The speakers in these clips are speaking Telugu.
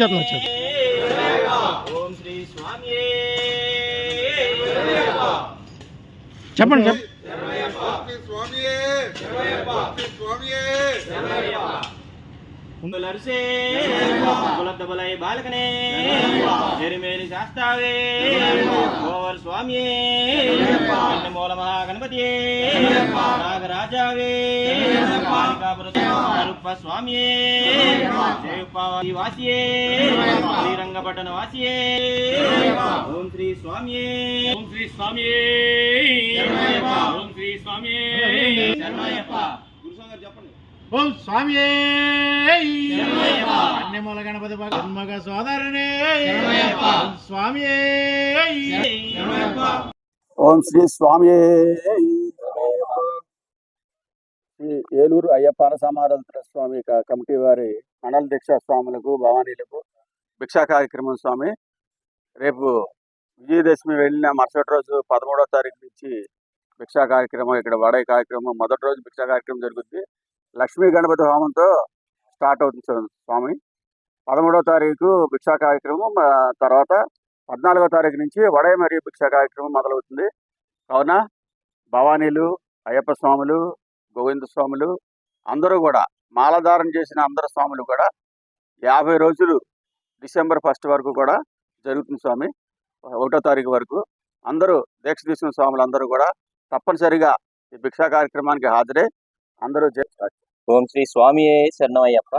వచ్చేస్తుంది చెప్పండి ఓం శ్రీ స్వామి చెప్పండి చెప్పండి ముందులరిసే కులద్దబలై బాలకనే ఎరిమేలి శాస్తావే ఓవర్ స్వామి మూల మహాగణపతి నాగరాజావే రూప స్వామి వాసియే శ్రీరంగపట్టణ వాసియే ఓం శ్రీ స్వామి ఓం శ్రీ స్వామి ఓం శ్రీ స్వామి శరణయ్యప్ప గురుసాగర్ చెప్పండి ఓం స్వామి. అన్నెమూల గణపతి సోదరుని. స్వామి ఓం శ్రీ స్వామి శ్రీ ఏలూరు అయ్యప్ప సమారాధన స్వామి కమిటీ వారి మండల దీక్షా స్వాములకు భవానీలకు భిక్షా కార్యక్రమం స్వామి. రేపు విజయదశమి వెళ్ళిన మరుసటి రోజు పదమూడవ తారీఖు నుంచి భిక్షా కార్యక్రమం ఇక్కడ వడై కార్యక్రమం మొదటి రోజు భిక్షా కార్యక్రమం జరుగుతుంది లక్ష్మీ గణపతి హోమంతో స్టార్ట్ అవుతుంది స్వామి. పదమూడవ తారీఖు భిక్షా కార్యక్రమం తర్వాత పద్నాలుగో తారీఖు నుంచి వడయ మరియు భిక్షా కార్యక్రమం మొదలవుతుంది. కావున భవానీలు అయ్యప్ప స్వాములు గోవింద స్వాములు అందరూ కూడా మాలధారణ చేసిన అందరు స్వాములు కూడా యాభై రోజులు డిసెంబర్ ఫస్ట్ వరకు కూడా జరుగుతుంది స్వామి. ఒకటో తారీఖు వరకు అందరూ దీక్ష తీసుకున్న స్వాములు అందరూ కూడా తప్పనిసరిగా ఈ భిక్షా కార్యక్రమానికి హాజరై అందరూ జై- ఓం శ్రీ స్వామి శరణమయ్యప్ప.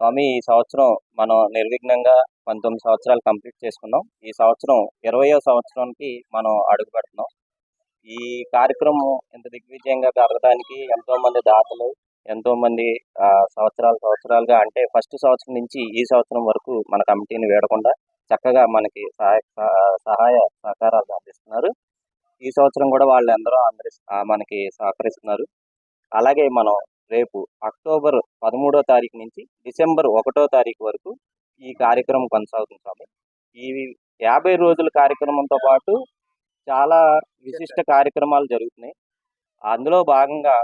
స్వామి ఈ సంవత్సరం మనం నిర్విఘ్నంగా పంతొమ్మిది సంవత్సరాలు కంప్లీట్ చేసుకున్నాం. ఈ సంవత్సరం ఇరవయో సంవత్సరానికి మనం అడుగు పెడుతున్నాం ఈ కార్యక్రమం ఇంత దిగ్విజయంగా జరగడానికి ఎంతో మంది దాతలు ఎంతో మంది సంవత్సరాలు సంవత్సరాలుగా అంటే ఫస్ట్ సంవత్సరం నుంచి ఈ సంవత్సరం వరకు మన కమిటీని వేడకుండా చక్కగా మనకి సహాయ సహాయ సహకారాలు అందిస్తున్నారు. ఈ సంవత్సరం కూడా వాళ్ళందరూ అందరి మనకి సహకరిస్తున్నారు. అలాగే మనం రేపు అక్టోబర్ పదమూడో తారీఖు నుంచి డిసెంబర్ ఒకటో తారీఖు వరకు ఈ కార్యక్రమం కొనసాగుతుంది. ఈ యాభై రోజుల కార్యక్రమంతో పాటు చాలా విశిష్ట కార్యక్రమాలు జరుగుతున్నాయి. అందులో భాగంగా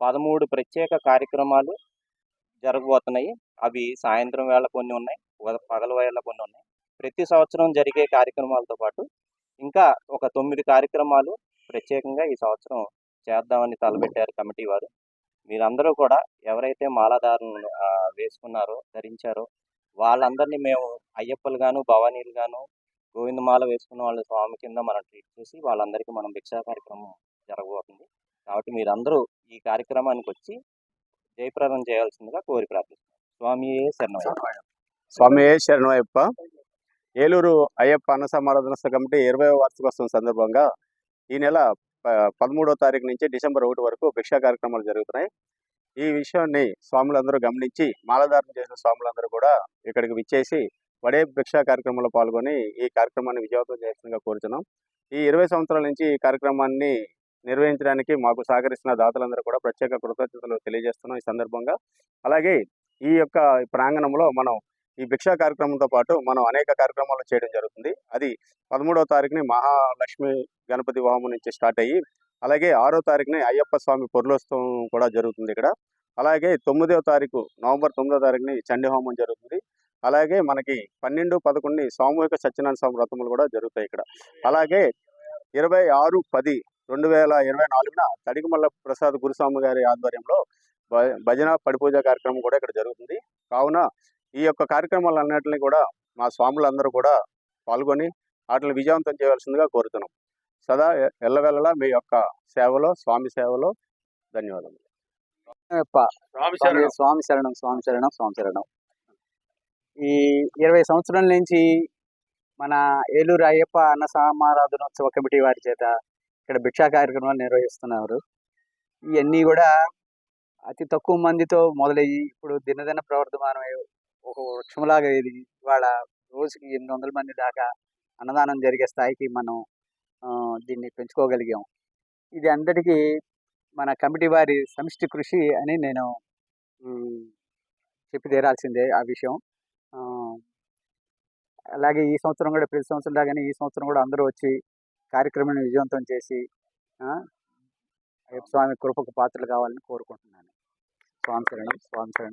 పదమూడు ప్రత్యేక కార్యక్రమాలు జరగబోతున్నాయి. అవి సాయంత్రం వేళ కొన్ని ఉన్నాయి పగల వేళ కొన్ని ఉన్నాయి. ప్రతి సంవత్సరం జరిగే కార్యక్రమాలతో పాటు ఇంకా ఒక తొమ్మిది కార్యక్రమాలు ప్రత్యేకంగా ఈ సంవత్సరం చేద్దామని తలపెట్టారు కమిటీ వారు. మీరందరూ కూడా ఎవరైతే మాలాధారణ వేసుకున్నారో ధరించారో వాళ్ళందరినీ మేము అయ్యప్పలు గాను భవానీలు గాను గోవిందమాల వేసుకున్న వాళ్ళ స్వామి కింద మనం ట్రీట్ చేసి వాళ్ళందరికీ మనం భిక్షా కార్యక్రమం జరగబోతుంది. కాబట్టి మీరందరూ ఈ కార్యక్రమానికి వచ్చి జయప్రదం చేయాల్సిందిగా కోరి ప్రార్థిస్తున్నాం. స్వామి శరణం స్వామి శరణయ్యప్ప ఏలూరు అయ్యప్ప అన్న సమారాధన కమిటీ ఇరవై వార్షికోత్సవం సందర్భంగా ఈ నెల పదమూడో తారీఖు నుంచి డిసెంబర్ ఒకటి వరకు భిక్షా కార్యక్రమాలు జరుగుతున్నాయి. ఈ విషయాన్ని స్వాములందరూ గమనించి మాలధారణ చేసిన స్వాములందరూ కూడా ఇక్కడికి విచ్చేసి వడే భిక్షా కార్యక్రమంలో పాల్గొని ఈ కార్యక్రమాన్ని విజయవంతం చేస్తుందిగా కోరుతున్నాం ఈ ఇరవై సంవత్సరాల నుంచి ఈ కార్యక్రమాన్ని నిర్వహించడానికి మాకు సహకరిస్తున్న దాతలందరూ కూడా ప్రత్యేక కృతజ్ఞతలు తెలియజేస్తున్నాం ఈ సందర్భంగా. అలాగే ఈ యొక్క ప్రాంగణంలో మనం ఈ భిక్షా కార్యక్రమంతో పాటు మనం అనేక కార్యక్రమాలు చేయడం జరుగుతుంది. అది పదమూడవ తారీఖుని మహాలక్ష్మి గణపతి హోమం నుంచి స్టార్ట్ అయ్యి అలాగే ఆరో తారీఖుని అయ్యప్ప స్వామి పొర్లోత్సవం కూడా జరుగుతుంది ఇక్కడ. అలాగే తొమ్మిదవ తారీఖు నవంబర్ తొమ్మిదవ తారీఖుని చండీ హోమం జరుగుతుంది. అలాగే మనకి పన్నెండు పదకొండుని సామూహిక సత్యనారాయణ స్వామి వ్రతములు కూడా జరుగుతాయి ఇక్కడ. అలాగే ఇరవై ఆరు పది రెండు వేల ఇరవై నాలుగున తడికమల్ల ప్రసాద్ గురుస్వామి గారి ఆధ్వర్యంలో భ- భజన పడిపూజ కార్యక్రమం కూడా ఇక్కడ జరుగుతుంది. కావున ఈ యొక్క కార్యక్రమాలన్నింటినీ కూడా మా స్వాములందరూ కూడా పాల్గొని వాటిని విజయవంతం చేయవలసిందిగా కోరుతున్నాం. సదా ఎ- ఎల్లవెల్లలా మీ యొక్క సేవలో స్వామి సేవలో ధన్యవాదాలు స్వామి స్వామి శరణం. స్వామి శరణం స్వామి శరణం ఈ ఇరవై సంవత్సరాల నుంచి మన ఏలూరు అయ్యప్ప అన్న సమారాధనోత్సవ కమిటీ వారి చేత ఇక్కడ భిక్షా కార్యక్రమాలు నిర్వహిస్తున్నారు. ఇవన్నీ కూడా అతి తక్కువ మందితో మొదలయ్యి ఇప్పుడు దినదిన ప్రవర్ధమానమై ఒక వృక్షంలాగా ఇది. ఇవాళ రోజుకి ఎనిమిది వందల మంది దాకా అన్నదానం జరిగే స్థాయికి మనం దీన్ని పెంచుకోగలిగాం. ఇది అందరికీ మన కమిటీ వారి సమిష్టి కృషి అని నేను చెప్పి తీరాల్సిందే ఆ విషయం. అలాగే ఈ సంవత్సరం కూడా ప్రతి సంవత్సరం లాగానే ఈ సంవత్సరం కూడా అందరూ వచ్చి కార్యక్రమాన్ని విజయవంతం చేసి స్వామి కృపకు పాత్రలు కావాలని కోరుకుంటున్నాను. స్వామి శరణం స్వామి శరణం.